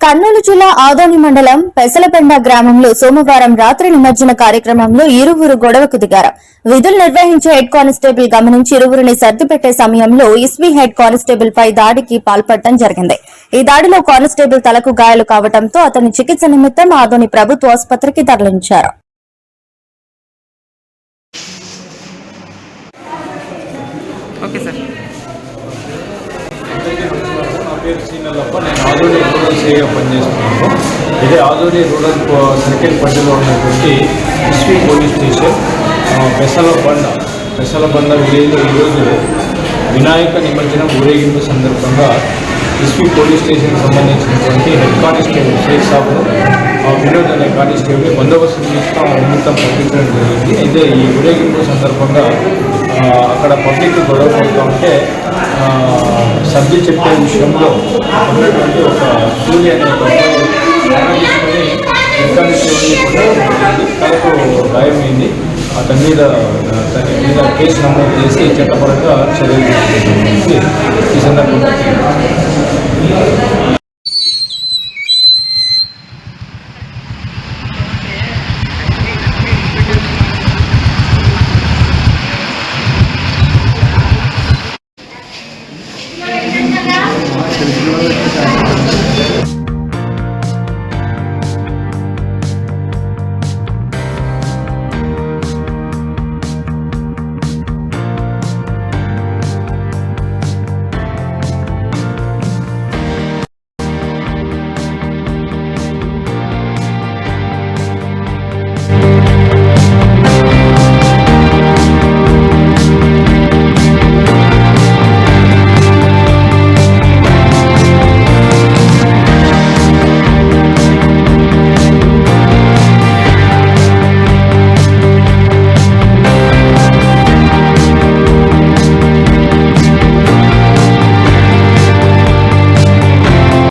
కర్నూలు జిల్లా ఆదోని మండలం పెసలపెండ గ్రామంలో సోమవారం రాత్రి నిమజ్జన కార్యక్రమంలో ఇరువురు గొడవకు దిగారు. విధులు నిర్వహించే హెడ్ కానిస్టేబుల్ గమనించి ఇరువురిని సర్దిపెట్టే సమయంలో ఇస్వీ హెడ్ కానిస్టేబుల్ పై దాడికి పాల్పడటం జరిగింది. ఈ దాడిలో కానిస్టేబుల్ తలకు గాయాలు కావడంతో అతని చికిత్స నిమిత్తం ఆదోని ప్రభుత్వ ఆసుపత్రికి తరలించారు. Okay sir. పేరు సీనల్లప్ప నేను ఆదోని రూరల్ సేగా పనిచేస్తున్నాను. ఇదే ఆదోని రూరల్ సర్కిల్ పరిధిలో ఉన్నటువంటి ఎస్పీ పోలీస్ స్టేషన్ ఆ, పెసలబండ పెసలబండ విలేజ్లో ఈరోజు వినాయక నిమజ్జనం ఊరేగింపు సందర్భంగా ఎస్పీ పోలీస్ స్టేషన్కి సంబంధించినటువంటి హెడ్ కానిస్టేబుల్ షేక్ సాబ్ను వినోద్ అనే కానిస్టేబుల్ బందోబస్తు నిమిత్తం నిమిత్తం పంపించడం జరిగింది. అయితే ఈ ఊరేగింపు సందర్భంగా అక్కడ పబ్లిక్ గొడవ పడుతూ ఉంటే ఆ, చెప్పే విషయంలో ఉన్నటువంటి ఒక కూలి అనే తనకు గాయమైంది అతని మీద అతని మీద కేసు నమోదు చేసి చట్టపరంగా చర్యలు తీసుకుంటుంది ఈ సందర్భంగా Senhor.